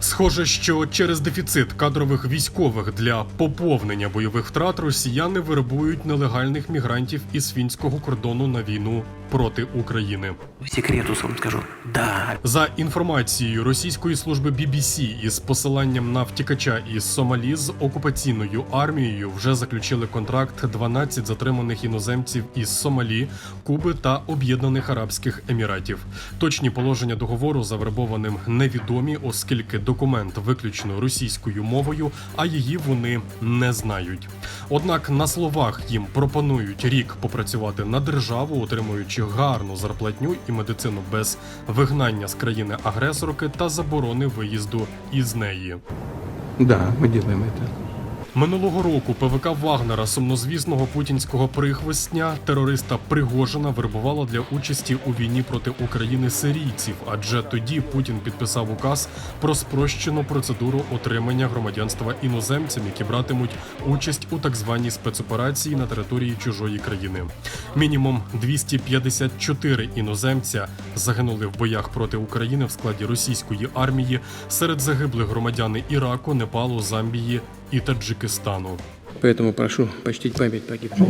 Схоже, що через дефіцит кадрових військових для поповнення бойових втрат росіяни вербують нелегальних мігрантів із фінського кордону на війну проти України. Секрету вам скажу. Да. За інформацією російської служби BBC із посиланням на втікача із Сомалі з окупаційною армією вже заключили контракт 12 затриманих іноземців із Сомалі, Куби та Об'єднаних Арабських Еміратів. Точні положення договору завербованим невідомі, оскільки документ виключно російською мовою, а її вони не знають. Однак на словах їм пропонують рік попрацювати на державу, отримуючи гарну зарплатню і медицину без вигнання з країни агресорки та заборони виїзду із неї. Да, ми ділимо это. Минулого року ПВК Вагнера, сумнозвісного путінського прихвостня, терориста Пригожина вербувала для участі у війні проти України сирійців, адже тоді Путін підписав указ про спрощену процедуру отримання громадянства іноземцям, які братимуть участь у так званій спецоперації на території чужої країни. Мінімум 254 іноземця загинули в боях проти України в складі російської армії. Серед загиблих громадяни Іраку, Непалу, Замбії і Таджикистану. Поэтому прошу почтить память погибших.